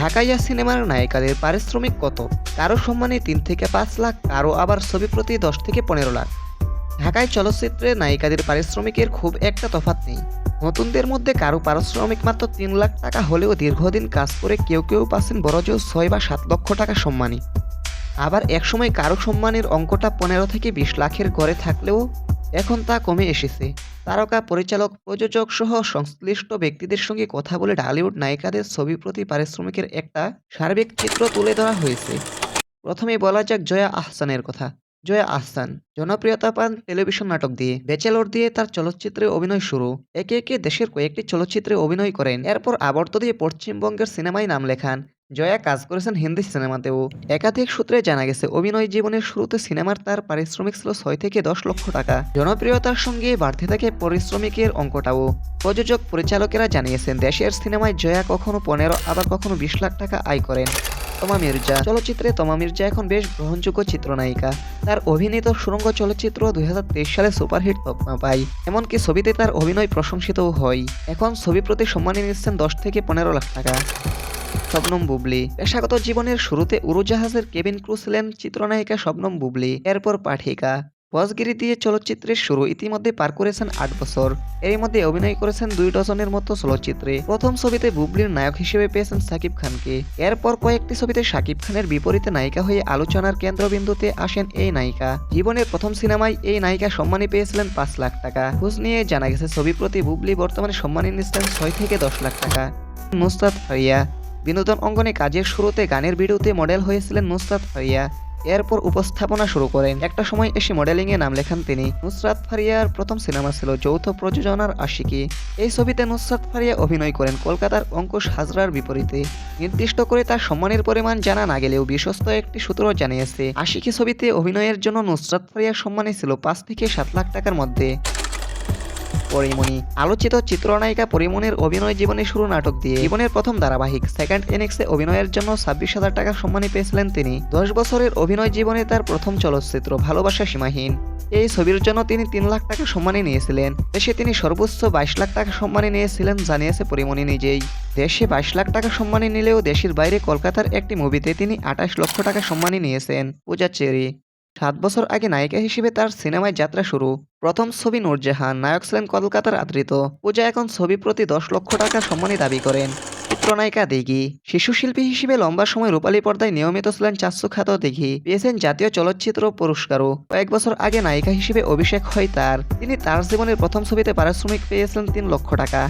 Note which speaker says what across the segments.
Speaker 1: ঢাকাইয়া সিনেমার নায়িকাদের পারিশ্রমিক কত? কারও সম্মানে তিন থেকে পাঁচ লাখ, কারও আবার ছবি প্রতি দশ থেকে পনেরো লাখ। ঢাকায় চলচ্চিত্রে নায়িকাদের পারিশ্রমিকের খুব একটা তফাৎ নেই। নতুনদের মধ্যে কারও পারিশ্রমিক মাত্র তিন লাখ টাকা হলেও দীর্ঘদিন কাজ করে কেউ কেউ পাচ্ছেন বড়জোর ছয় বা সাত লক্ষ টাকা সম্মানী। আবার একসময় কারও সম্মানের অঙ্কটা পনেরো থেকে বিশ লাখের ঘরে থাকলেও এখন তা কমে এসেছে। তারকা, পরিচালক, প্রযোজক সহ সংশ্লিষ্ট ব্যক্তিদের সঙ্গে কথা বলে ঢালিউড নায়িকাদের ছবি প্রতি পারিশ্রমিকের একটা সার্বিক চিত্র তুলে ধরা হয়েছে। প্রথমে বলা যাক জয়া আহসানের কথা। জয়া আহসান জনপ্রিয়তা পান টেলিভিশন নাটক দিয়ে। ব্যাচেলর দিয়ে তার চলচ্চিত্রে অভিনয় শুরু। একে একে দেশের কয়েকটি চলচ্চিত্রে অভিনয় করেন। এরপর আবর্ত দিয়ে পশ্চিমবঙ্গের সিনেমায় নাম লেখান। জয়া কাজ করেছেন হিন্দি সিনেমাতেও। একাধিক সূত্রে জানা গেছে, অভিনয় জীবনের শুরুতে সিনেমার তার পারিশ্রমিক ছিল ছয় থেকে দশ লক্ষ টাকা। জনপ্রিয়তার সঙ্গে বাড়তে থাকে পরিশ্রমিকের অঙ্কটাও। প্রযোজক পরিচালকেরা জানিয়েছেন, দেশের সিনেমায় জয়া কখনো পনেরো, আবার কখনো বিশ লাখ টাকা আয় করেন। তমা মির্জা। চলচ্চিত্রে তমা মির্জা এখন বেশ গ্রহণযোগ্য চিত্রনায়িকা। তার অভিনীত সুরঙ্গ চলচ্চিত্র দুই হাজার তেইশ সালে সুপারহিট তকমা পায়। এমনকি ছবিতে তার অভিনয় প্রশংসিতও হয়। এখন ছবি প্রতি সম্মানী নিচ্ছেন দশ থেকে পনেরো লাখ টাকা। শবনম বুবলি। পেশাগত জীবনের শুরুতে উড়োজাহাজের কেবিন ক্রু ছিলেন চিত্রনায়িকা শবনম বুবলি, এরপর পাঠিকা। বসগিরি দিয়ে চলচ্চিত্রের শুরু ইতিমধ্যে পার করেছেন আট বছর। এর মধ্যে অভিনয় করেছেন দুই ডজনের মতো চলচ্চিত্রে। প্রথম ছবিতে বুবলির নায়ক হিসেবে পেয়েছেন সাকিব খানকে। এরপর কয়েকটি ছবিতে সাকিব খানের বিপরীতে নায়িকা হয়ে আলোচনার কেন্দ্রবিন্দুতে আসেন এই নায়িকা। জীবনের প্রথম সিনেমায় এই নায়িকা সম্মানী পেয়েছিলেন পাঁচ লাখ টাকা। খোঁজ নিয়ে জানা গেছে ছবি প্রতি বুবলি বর্তমানে সম্মানী নিচ্ছেন ছয় থেকে দশ লাখ টাকা। মুস্তাদ ফারিয়া। বিনোদন অঙ্গনে কাজের শুরুতে গানের ভিডিওতে মডেল হয়েছিলেন নুসরাত ফারিয়া। এরপর উপস্থাপনা শুরু করেন। একটা সময় এসে মডেলিংয়ে নাম লেখান তিনি। নুসরাত ফারিয়ার প্রথম সিনেমা ছিল যৌথ প্রযোজনার আশিকি। এই ছবিতে নুসরাত ফারিয়া অভিনয় করেন কলকাতার অঙ্কুশ হাজরার বিপরীতে। নির্দিষ্ট করে তার সম্মানের পরিমাণ জানা না গেলেও বিশ্বস্ত একটি সূত্র জানিয়েছে, আশিকি ছবিতে অভিনয়ের জন্য নুসরাত ফারিয়ার সম্মানী ছিল পাঁচ থেকে সাত লাখ টাকার মধ্যে। পরিমণি। আলোচিত চিত্রনায়িকা পরিমণির অভিনয় জীবনে শুরু নাটক দিয়ে। জীবনের প্রথম ধারাবাহিক সেকেন্ড ইনিংসে অভিনয়ের জন্য ছাব্বিশ হাজার টাকা সম্মানী পেয়েছিলেন তিনি। দশ বছরের অভিনয় জীবনে তার প্রথম চলচ্চিত্র ভালোবাসা সীমাহীন। এই ছবির জন্য তিনি তিন লাখ টাকা সম্মানী নিয়েছিলেন। দেশে তিনি সর্বোচ্চ বাইশ লাখ টাকা সম্মানী নিয়েছিলেন জানিয়েছে পরিমণি নিজেই। দেশে বাইশ লাখ টাকা সম্মানী নিলেও দেশের বাইরে কলকাতার একটি মুভিতে তিনি আঠাশ লক্ষ টাকা সম্মানী নিয়েছেন। পূজা চেরি। সাত বছর আগে নায়িকা হিসেবে তার সিনেমায় যাত্রা শুরু। প্রথম ছবি নূরজাহান, নায়ক ছিলেন কলকাতার আদৃত। পূজা এখন ছবি প্রতি দশ লক্ষ টাকা সম্মানী দাবি করেন। চিত্রনায়িকা দিঘি, শিশু শিল্পী হিসেবে লম্বা সময় রূপালী পর্দায় নিয়মিত ছিলেন চাচ্ছু খ্যাত দিঘি। পেয়েছেন জাতীয় চলচ্চিত্র পুরস্কারও। কয়েক বছর আগে নায়িকা হিসেবে অভিষেক হয় তার। তিনি তার জীবনের প্রথম ছবিতে পারিশ্রমিক পেয়েছিলেন তিন লক্ষ টাকা।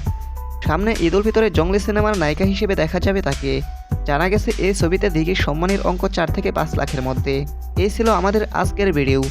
Speaker 1: সামনে ঈদ উল ফিতরে জঙ্গলি সিনেমার নায়িকা হিসেবে দেখা যাবে তাকে। জানা গেছে, এই ছবিতে দিঘির সম্মানের অঙ্ক চার থেকে পাঁচ লাখের মধ্যে। এই ছিল আমাদের আজকের ভিডিও।